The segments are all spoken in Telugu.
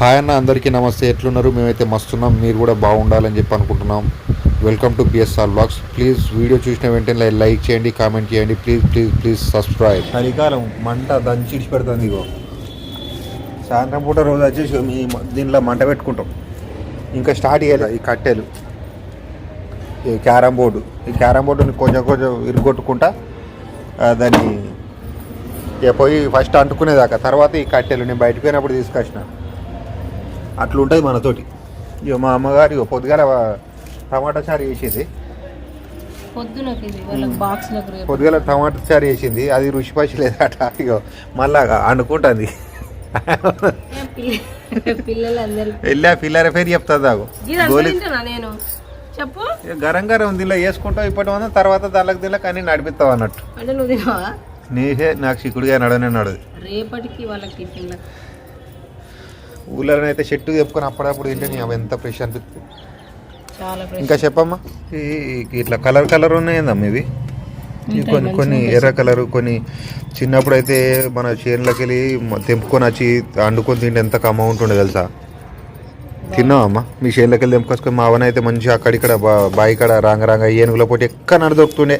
హాయ్ అన్న అందరికీ నమస్తే. ఎట్లున్నారు? మేమైతే మస్తున్నాం మీరు కూడా బాగుండాలని చెప్పి అనుకుంటున్నాం. Welcome to PSR blogs please video చూసిన వెంటనే లైక్ చేయండి కామెంట్ చేయండి. ప్లీజ్ ప్లీజ్ ప్లీజ్ సబ్స్క్రైబ్ చలికాలం మంట దంచి ఇడిచి పెడుతుంది ఇగో. సాయంత్రం పూట రోజు వచ్చేసి మీ దీనిలో మంట పెట్టుకుంటాం. ఇంకా స్టార్ట్ చేయాలి ఈ కట్టెలు. ఈ క్యారమ్ బోర్డు. ఈ క్యారమ్ బోర్డుని కొంచెం కొంచెం ఇరుగొట్టుకుంటా దాన్ని ఇక పోయి ఫస్ట్ అంటుకునేదాకా. తర్వాత ఈ కట్టెలు నేను బయటకు పోయినప్పుడు తీసుకొచ్చిన. అట్లా ఉంటుంది మనతోటి. ఇక మా అమ్మగారు ఇక పొద్దుగాల టమాటా చారు చేసింది. పొద్దుగాల టమాటా చారు చేసింది అది రుచి పచ్చి లేదట ఇక మళ్ళా అందరు వెళ్ళా పిల్లల పేరు ఇది అసలు గోలి నేను. చెప్పు. గరం గరం దీనిలో వేసుకుంటావు ఇప్పటి వల్ల తర్వాత దానికి దీనిలో కానీ నడిపిస్తావు అన్నట్టు. అంటే నువ్వు తినవా? నీసే నాకు చిక్కుడుగా నడవనే నడదు రేపటికి వాళ్ళకి టిఫిన్ ఊళ్ళో అయితే చెట్టు చెప్పుకొని అప్పుడప్పుడు తింటే నీ అవి ఎంత ఫ్రెష్ అనిపిస్తుంది? ఇంకా చెప్పమ్మా. ఇట్లా కలర్ కలర్ ఉన్నాయందమ్మా ఇవి? కొన్ని కొన్ని ఎర్ర కలర్ కొన్ని చిన్నప్పుడు అయితే మన చేనులోకి వెళ్ళి తెంపుకొని వచ్చి వండుకొని తింటే ఎంత కమ్మ ఉంటుండే తెలుసా? తిన్నావమ్మా? మీ చేనులోకి వెళ్ళి తెంపుకొచ్చుకొని మా అవన అయితే మంచిగా అక్కడిక్కడ బాయి కాడ రాంగ రాంగ ఏనుగుల పోటీ ఎక్కడ ముందరనే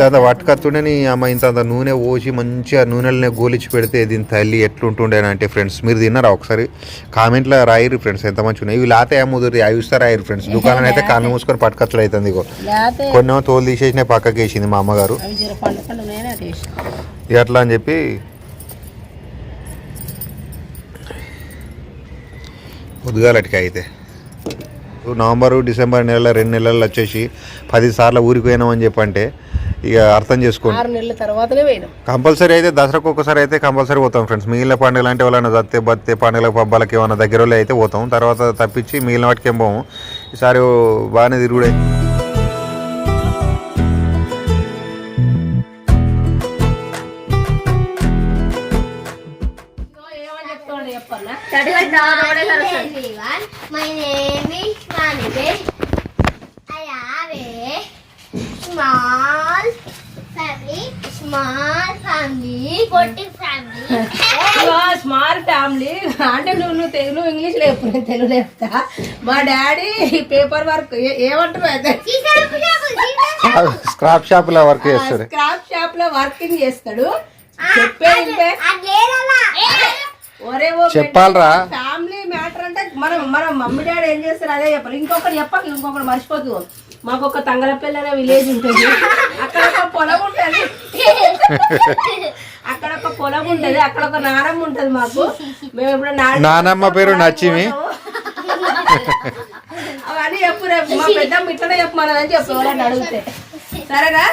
తర్వాత పట్టుకత్తుండే నీ అమ్మ ఇంత అంత నూనె పోసి మంచిగా నూనెలనే గోలిచి పెడితే దీని తల్లి ఎట్లుంటుండే అంటే ఫ్రెండ్స్ మీరు తిన్నారా ఒకసారి? కామెంట్లో రాయిరు ఫ్రెండ్స్ ఎంత మంచిగా ఉన్నాయి. ఇవి లాతే ముదురు అవి ఇస్తే రాయిరు ఫ్రెండ్స్ దుకాణం అయితే కళ్ళు మూసుకొని పట్టుకచ్చుడు అవుతుంది ఇగో. కొన్ని తోలు తీసేసిన పక్కకి వేసింది మా అమ్మగారు. అట్లా అని చెప్పి ఉద్గాలటికి అయితే నవంబరు డిసెంబర్ నెల రెండు నెలలు వచ్చేసి పది సార్లు ఊరికి పోయినామని చెప్పంటే ఇక అర్థం చేసుకోండి. ఆరు నెలల తర్వాతనే పోయినాం. కంపల్సరీ అయితే దసరాకు ఒకసారి అయితే కంపల్సరీ పోతాం ఫ్రెండ్స్. మిగిలిన పండుగలు అంటే వాళ్ళని దత్తే బత్తే పండుగలకు పబ్బాలకి ఏమైనా దగ్గర వాళ్ళు అయితే పోతాం. తర్వాత తప్పించి మిగిలిన వాటికి ఏం పోము. ఈసారి బాగానే తిరుగుడే. My name is Manivej. I have a small family, small family, potty family. Small family అంటే నువ్వు నువ్వు తెలుగు నువ్వు ఇంగ్లీష్లో చెప్పు నేను తెలుగులో చెప్తా. మా డాడీ పేపర్ వర్క్ ఏమంటారు అయితే? స్క్రాప్ షాప్లో వర్క్ చేస్తారు స్క్రాప్ షాప్లో వర్కింగ్ చేస్తాడు. ఓ చెప్పాలిరా. ఫ్యామిలీ మ్యాటర్ అంటే మనం మన మమ్మీ డాడీ ఏం చేస్తారు అదే చెప్పాలి. ఇంకొకటి చెప్పక ఇంకొకటి మర్చిపోతు. మాకు ఒక తంగలపల్లి అనే విలేజ్ ఉంటుంది. అక్కడ ఒక పొలం ఉంటుంది. అక్కడ ఒక పొలం ఉంటుంది. అక్కడ ఒక నానమ్మ ఉంటుంది మాకు. మేము ఇప్పుడు నానమ్మ పేరు నచ్చిమి. అవన్నీ చెప్పు రేపు. మా పెద్దమ్మ ఇట్లనే చెప్పమన్నదని చెప్పు. ఎవరైనా అడిగితే. సరేనా?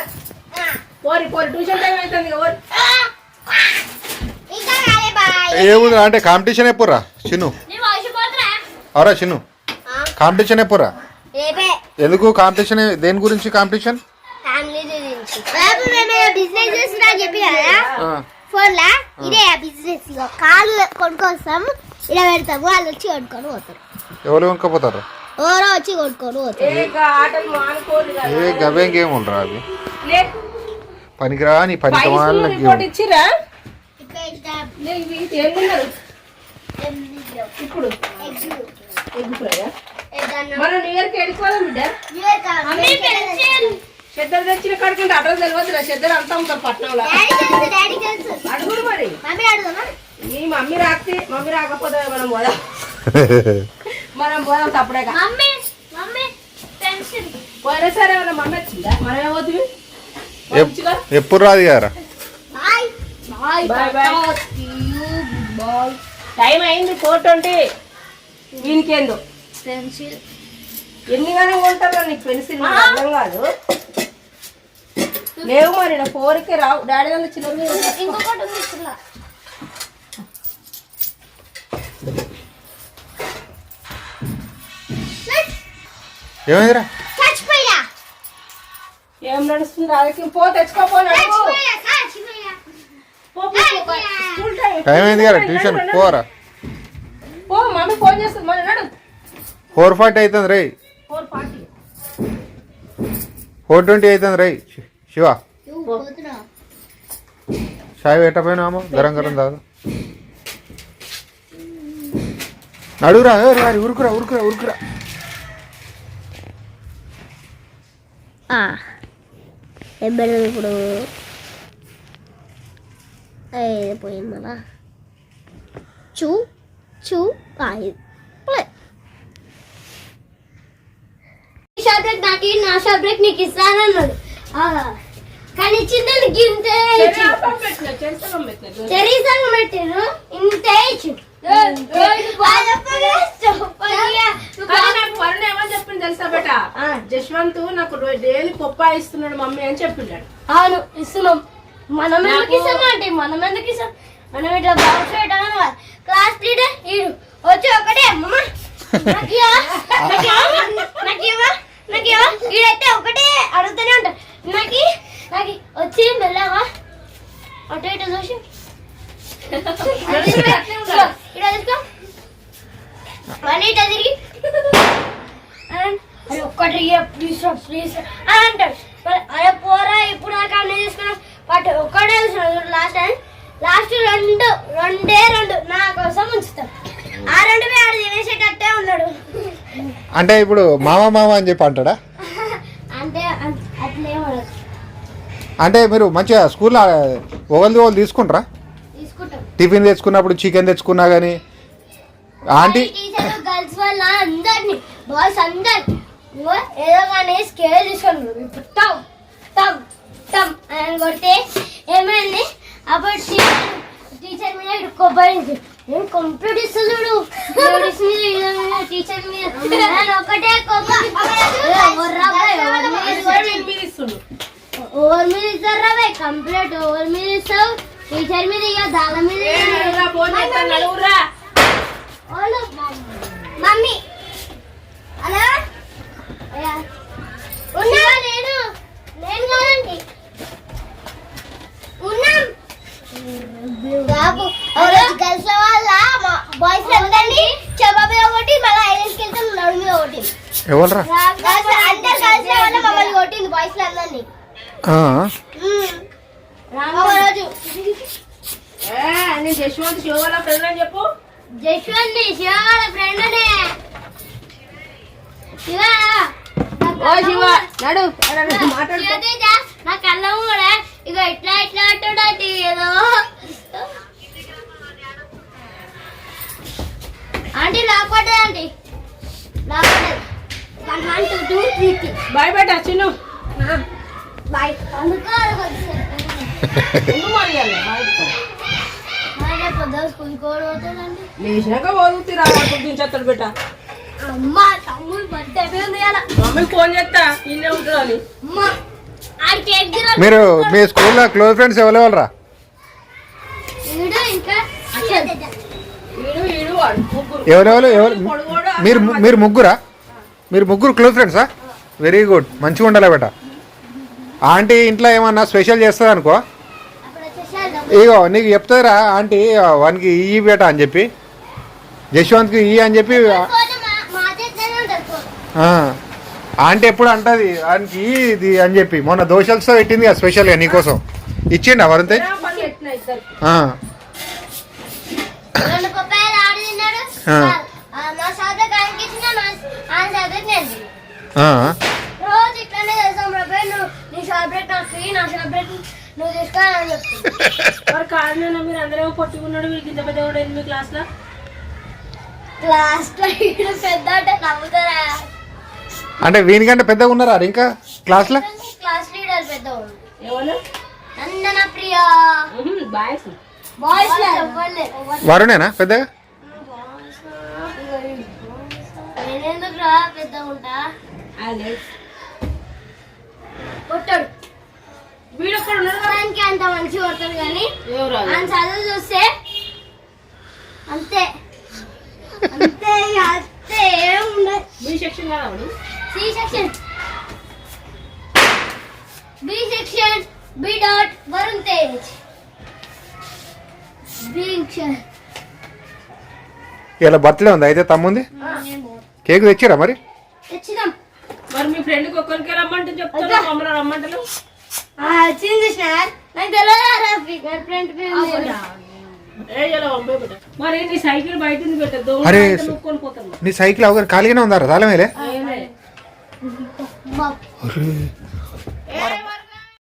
పోరి పోరి ట్యూషన్ టైం అవుతుంది ఓరి ఇంకా రాలే బాయ్ ఏముంది అంటే కాంపిటీషన్ ఎప్పుడురా చిన్ను. అవరా చిన్ను. కాంపిటీషన్ ఎప్పుడురా ఎందుకు కాంపిటీషన్ దేని గురించి కాంపిటీషన్ ఇదే బిజినెస్ కొనుక్కొస్తాం ఇలా పెడతాము వాళ్ళు వచ్చి కొనుక్కొని పోతారు. ఎవరు కొనుక్కపోతారా? ఎవరో వచ్చి కొనుక్కొని పోతారు. ఏ గవేం గేమ్ ఉండరా అవి లే. పనికిరా నీ పనికి వాళ్ళ ఏమున్నారు ఇప్పుడు. ఎగ్ ఫ్రైయా? మనం న్యూ ఇయర్కి వెళ్ళిపోదాం బిడ్డ? చెద్దరు తెచ్చిన కాడికి అడ్రస్ తెలియదురా చెద్దరు అంతా ఉంటారు పట్నంలో? అడుగుడు మరి. మీ మమ్మీ రాస్తే మమ్మీ రాకపోతే మనం పోదాం. మనం పోదాం తప్పుడేగా. పోయినా సరే మన మమ్మీ వచ్చిందా? మనం ఏమవుతుంది? ఎప్పుడు రాదు కదరా బాయ్ బాయ్ టైం అయింది ఫోర్ ట్వంటీ. దీనికేందో? పెన్సిల్ ఎన్ని కానీ కొంటారో నీకు పెన్సిల్ అర్థం కాదు. లేవు మరి నా ఫోర్కి రావు. డాడీ దాని చిన్న ఇంకొకటి ఉంది చిన్న ఏమైందిరా? చచ్చిపోయా. ఏం నడుస్తుంది? రాజకీయం. పో స్కూల్ టైం అయింది కదా ట్యూషన్ పోరా? పో మమ్మీ ఫోన్ చేస్తుంది. మరి నడు. ఫోర్ ఫార్టీ అవుతుంది రై ఫోర్ ఫార్టీ. ఫోర్ ట్వంటీ అవుతుంది రై శివ. చాయ్ పెట్టపోయినామో గరం గరం తాగు. నడుగురా వారి ఉరుకురా ఉరుకురా ఉరుకురా. ఇప్పుడు? ఏది పోయింది? మళ్ళా చూ చూ ఇది. ప్లే. నాకు నా నీకు ఇస్తానన్నాడు ఆ, కానీ ఇచ్చింది నీకు ఇంతే పెట్టాను ఇంతే చెప్పింది తెలుసా బేట? జశ్వంత్ నాకు డైలీ పొప్పా ఇస్తున్నాడు మమ్మీ అని చెప్పిండాడు. అవును ఇస్తున్నాం. మనం ఎందుకు ఇస్తాం అంటే మనం ఎందుకు ఇస్తాం? మనం ఇట్లా బాక్స్ పెట్టాలని కాదు. క్లాస్ లీడర్ ఈడు వచ్చి ఒకటే అమ్మ? ఈడైతే ఒకటే అడుగుతూనే ఉంటాడు. నాకు నాకు వచ్చి మెల్లవా అటు ఇటు చూసి. మళ్ళీ ఇట్లా తిరిగి. ఒక్కటి ప్లీజ్ ప్లీజ్ అని అంటాడు. అరే పోరా ఇప్పుడు నాకు అన్నీ తీసుకున్నాం. ఒక్కటే చూసినాడు లాస్ట్ టైం లాస్ట్ రెండు రెండే రెండు. నా కోసం ఉంచుతాం. ఆ రెండు ఆడు తినేసేటట్టే ఉన్నాడు. అంటే ఇప్పుడు మామ మామ అని చెప్పి అంటాడా? అంటే అట్లే అంటే మీరు మంచిగా స్కూల్లో ఒకరిది ఒకరు తీసుకుంటారా? తీసుకుంటాం. టిఫిన్ తెచ్చుకున్నప్పుడు చికెన్ తెచ్చుకున్నా కానీ ఆంటీ గర్ల్స్ వల్ల అందరిని బాయ్స్ అందరిని ఇగో ఏదో కానీ స్కేల్ తీసుకొని టమ్ అని కొడితే ఏమైంది? అప్పుడు టీచర్ మీద కొబ్బరి నేను కంప్యూటర్ మీద, టీచర్ మీద. నేను ఒకటే ఎవరి మీద ఇస్తారు రాబాయ్ కంప్లీట్ ఎవరి మీద ఇస్తావు. టీచర్ మీద ఇక దాని మీద మమ్మీ అలా? బాబు గర్ల్స్ వాళ్ళ బాయ్స్ అందరినీ చెబాబీ ఒకటి మళ్ళీ ఐలెండ్స్కి వెళ్తే నడు మీద ఒకటి అందరు మమ్మల్ని కొట్టింది బాయ్స్ అందరినీ. రోజు. ఏ, నేను జశ్వంత్ శివ వాళ్ళ ఫ్రెండ్ అని చెప్పు. జశ్వంత్ శివ వాళ్ళ ఫ్రెండ్ అనే శివ ఓ శివ నడు. మాట్లాడు నా కళ్ళం కూడా ఇక ఇట్లా ఇట్లా అంటున్నాడు ఏదో. ఆంటీ లాక్పడ్డది ఆంటీ. త్రీ బాయ్ బేట చిన్ను. బాయ్. లేచినాక పోతుంది రా దించేస్తాడు బేట. అమ్మ తమ్ముడు బర్త్డే మమ్మీకి ఫోన్ చేస్తా ఇల్లే ఉంటాడని అమ్మ. మీరు మీ స్కూల్లో క్లోజ్ ఫ్రెండ్స్ ముగ్గురు. ఎవరెవరు? ఎవరు? మీరు మీరు ముగ్గురా? మీరు ముగ్గురు క్లోజ్ ఫ్రెండ్సా? Very good. మంచిగా ఉండాలి బేట. ఆంటీ ఇంట్లో ఏమన్నా స్పెషల్ చేస్తుంది అనుకో? ఇగో నీకు చెప్తారా ఆంటీ? వానికి ఈ బేట అని చెప్పి. జశ్వంత్కి ఈ అని చెప్పి ఆ, ఆంటీ ఎప్పుడు అంటది? ఈ ఇది అని చెప్పి. మొన్న దోశలతో పెట్టింది కదా స్పెషల్గా నీకోసం. ఇచ్చిండా వరంతే ఆ, ఆ. ఆ, ఆయనకి. ఆ. నువ్వు తీసుకోవాలని మరి అందరూ పొట్టుకున్నాడు మీరు కింద పెద్ద కూడా ఎనిమిది క్లాస్లో? క్లాస్లో ఈడు పెద్ద అంటే నవ్వుతారా? అంటే వీనికంటే పెద్దగా ఉన్నారా ఇంకా క్లాస్లో క్లాస్ లీడర్ పెద్ద ఉంది ఏమన్నా నందన ప్రియా. బాయ్స్ బాయ్స్ వరుణేనా పెద్దగా? పెద్ద ఉంటా? కొట్టాడు. అంత మంచి కొడతాడు కానీ? ఆయన చదువు చూస్తే అంతే. అంతే అంతే ఏం ఉండదు. బి సెక్షన్ కదా C section B section B dot Varun Tej B section ఇలా బర్త్డే ఉంది? అయితే తమ్ముంది? కేక్ తెచ్చిరా మరి? తెచ్చినాం. మరి మీ ఫ్రెండ్కి ఒక్కరికి రమ్మంటే చెప్తాను మమ్మల్ని రమ్మంటలు. వచ్చింది సార్. నాకు తెలియదు ఫింగర్ ప్రింట్ ఏ ఇలా పంపే బిడ్డ. మరి నీ సైకిల్ బయట అరే, నీ సైకిల్ అవగారు ఖాళీగానే ఉందా తాళమేలే మా అరే